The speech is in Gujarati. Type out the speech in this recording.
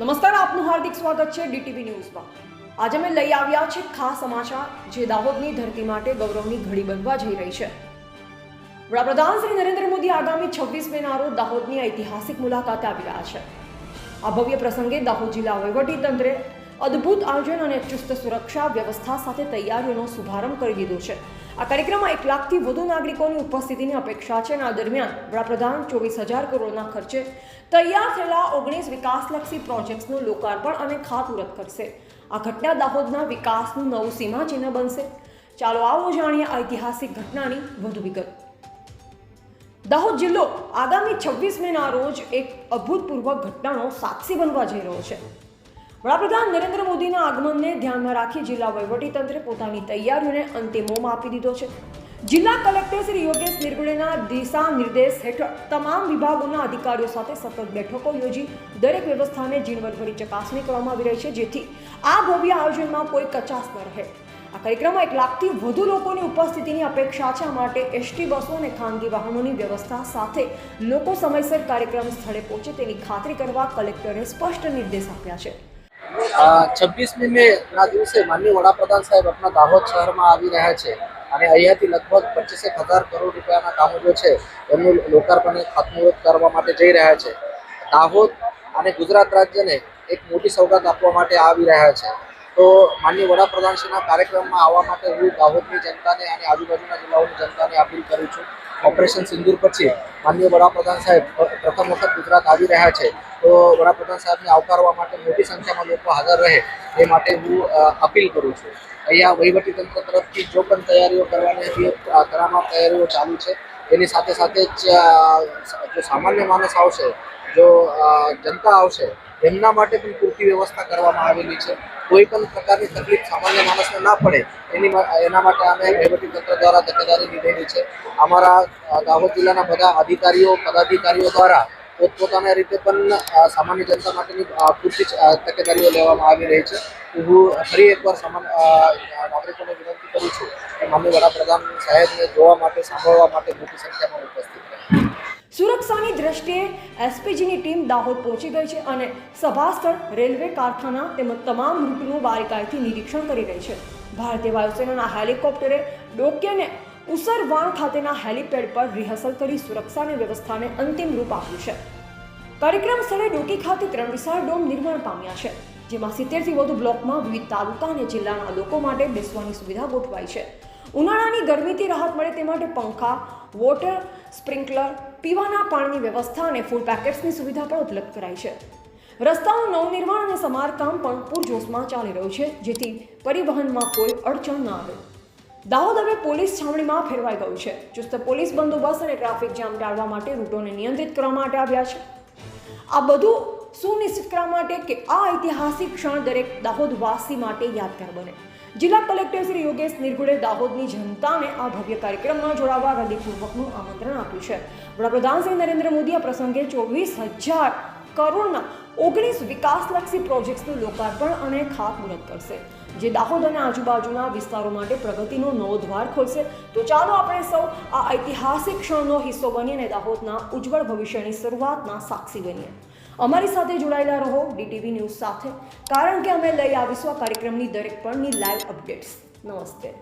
નમસ્કાર, આપનું હાર્દિક સ્વાગત છે ડીટીવી ન્યૂઝમાં. આજે અમે લઈ આવ્યા છે ખાસ સમાચાર જે દાહોદની ધરતી માટે ગૌરવની ઘડી બનવા જઈ રહી છે. વડાપ્રધાન શ્રી નરેન્દ્ર મોદી આગામી છવ્વીસ મેના રોજ દાહોદની ઐતિહાસિક મુલાકાતે આવી રહ્યા છે. આ ભવ્ય પ્રસંગે દાહોદ જિલ્લા વહીવટીતંત્રે અદ્ભુત આયોજન અને ચુસ્ત સુરક્ષા વ્યવસ્થા સાથે તૈયારીઓનો શુભારંભ કરી દીધો છે. આ કાર્યક્રમમાં એક લાખથી વધુ નાગરિકોની ઉપસ્થિતિની અપેક્ષા છે અને આ દરમિયાન વડાપ્રધાન ચોવીસ હજાર કરોડના ખર્ચે તૈયાર થયેલા ઓગણીસ વિકાસલક્ષી પ્રોજેક્ટ્સનું લોકાર્પણ અને ખાતમુહૂર્ત કરશે. આ ઘટના દાહોદના વિકાસનું નવું સીમાચિહ્ન બનશે. ચાલો આવો જાણીએ ઐતિહાસિક ઘટનાની વધુ વિગત. દાહોદ જિલ્લો આગામી છવ્વીસ મેના રોજ એક અભૂતપૂર્વ ઘટનાનો સાક્ષી બનવા જઈ રહ્યો છે. વડાપ્રધાન નરેન્દ્ર મોદીના આગમનને ધ્યાનમાં રાખી જિલ્લા વહીવટીતંત્રે પોતાની તૈયારીઓને અંતિમ ઓપ આપી દીધો છે. જિલ્લા કલેક્ટર શ્રી યોગેશ નિર્ગુણેના દિશા નિર્દેશ હેઠળ તમામ વિભાગોના અધિકારીઓ સાથે સતત બેઠકો યોજી દરેક વ્યવસ્થાને ઝીણવટભરી ચકાસણી કરવામાં આવી રહી છે, જેથી આ ભવ્ય આયોજનમાં કોઈ કચાશ ન રહે. આ કાર્યક્રમમાં એક લાખથી વધુ લોકોની ઉપસ્થિતિની અપેક્ષા છે. માટે એસટી બસો અને ખાનગી વાહનોની વ્યવસ્થા સાથે લોકો સમયસર કાર્યક્રમ સ્થળે પહોંચે તેની ખાતરી કરવા કલેક્ટરે સ્પષ્ટ નિર્દેશ આપ્યા છે. છવ્વીસમી મે ના દિવસે માનનીય વડાપ્રધાન સાહેબ આપણા દાહોદ શહેરમાં આવી રહ્યા છે અને અહીંયાથી લગભગ પચીસેક હજાર કરોડ રૂપિયાના કામો જે છે એમનું લોકાર્પણ ખાતમુહૂર્ત કરવા માટે જઈ રહ્યા છે. દાહોદ અને ગુજરાત રાજ્યને એક મોટી સૌગાત આપવા માટે આવી રહ્યા છે. તો માનનીય વડાપ્રધાનશ્રીના કાર્યક્રમમાં આવવા માટે હું દાહોદની જનતાને અને આજુબાજુના જિલ્લાઓની જનતાને અપીલ કરું છું. ઓપરેશન સિંદૂર પછી માનનીય વડાપ્રધાન સાહેબ પ્રથમ વખત ગુજરાત આવી રહ્યા છે. તો વડાપ્રધાન સાહેબને આવકારવા માટે મોટી સંખ્યામાં લોકો હાજર રહે એ માટે હું અપીલ કરું છું. અહીંયા વહીવટીતંત્ર તરફથી જો પણ તૈયારીઓ કરવાની હતી કરવામાં તૈયારીઓ ચાલુ છે, એની સાથે સાથે જ જો સામાન્ય માણસ આવશે, જો જનતા આવશે, એમના માટે પણ પૂરતી વ્યવસ્થા કરવામાં આવેલી છે. કોઈ પણ પ્રકારની તકલીફ સામાન્ય માણસને ના પડે, એની એના માટે અમે વહીવટીતંત્ર દ્વારા તકેદારી લીધેલી છે. અમારા દાહોદ જિલ્લાના બધા અધિકારીઓ, પદાધિકારીઓ દ્વારા પોતપોતાના રીતે પણ સામાન્ય જનતા માટેની પૂરતી તકેદારીઓ લેવામાં આવી રહી છે. હું ફરી એકવાર સામાન્ય નાગરિકોને વિનંતી કરું છું કે માનનીય વડાપ્રધાન સાહેબને જોવા માટે, સાંભળવા માટે મોટી સંખ્યામાં ઉપસ્થિત સુરક્ષાની દ્રષ્ટિએ એસપીજીની ટીમ દાહોદ પહોંચી ગઈ છે અને સભાસ્થળ, રેલવે, કારખાના તેમજ તમામ રૂટનું બારીકાઈથી નિરીક્ષણ કરી રહી છે. ભારતીય વાયુસેનાના હેલિકોપ્ટરે ડોક્યને ઉસરવાણ ખાતેના હેલિપેડ પર રિહર્સલ કરી સુરક્ષા અને વ્યવસ્થાને અંતિમ રૂપ આપ્યું છે. કાર્યક્રમ સ્થળે ડોકી ખાતે ત્રણ વિશાળ ડોમ નિર્માણ પામ્યા છે, જેમાં સિત્તેરથી વધુ બ્લોકમાં વિવિધ તાલુકા અને જિલ્લાના લોકો માટે બેસવાની સુવિધા ગોઠવાઈ છે. ઉનાળાની ગરમીથી રાહત મળે તે માટે પંખા, વોટર સ્પ્રિંકલર, પીવાના પાણીની વ્યવસ્થા અને ફૂડ પેકેટ્સની સુવિધા પણ ઉપલબ્ધ કરાઈ છે. રસ્તાઓ નવનિર્માણ અને સમારકામ પણ પૂરજોશમાં ચાલી રહ્યું છે, જેથી પરિવહનમાં કોઈ અડચણ ન આવે. દાહોદ હવે પોલીસ છાવણીમાં ફેરવાઈ ગયું છે. ચુસ્ત પોલીસ બંદોબસ્ત અને ટ્રાફિક જામ ટાળવા માટે રૂટોને નિયંત્રિત કરવા માટે આવ્યા છે. આ બધું સુનિશ્ચિત કરવા માટે કે આ ઐતિહાસિક ક્ષણ દરેક દાહોદવાસી માટે યાદગાર બને. જિલ્લા કલેક્ટર શ્રી યોગેશ નિર્ગુડે દાહોદની જનતાને આ ભવ્ય કાર્યક્રમમાં જોડાવા હૃદયપૂર્વકનું આમંત્રણ આપ્યું છે. વડાપ્રધાન શ્રી નરેન્દ્ર મોદી આ પ્રસંગે ચોવીસ હજાર કરોડના ઓગણીસ વિકાસલક્ષી પ્રોજેક્ટ્સનું લોકાર્પણ અને ખાતમુહૂર્ત કરશે. જે દાહોદ અને આજુબાજુના વિસ્તારો માટે પ્રગતિનો નવો દ્વાર ખોલશે. તો ચાલો આપણે સૌ આ ઐતિહાસિક ક્ષણનો બનીએ અને દાહોદના ઉજ્જવળ ભવિષ્યની શરૂઆતના સાક્ષી બનીએ. અમારી સાથે જોડાયેલા રહો ડીટીવી ન્યૂઝ સાથે. કારણ કે અમે લઈ આવીશું આ કાર્યક્રમની દરેક પણની લાઈવ અપડેટ્સ નમસ્તે.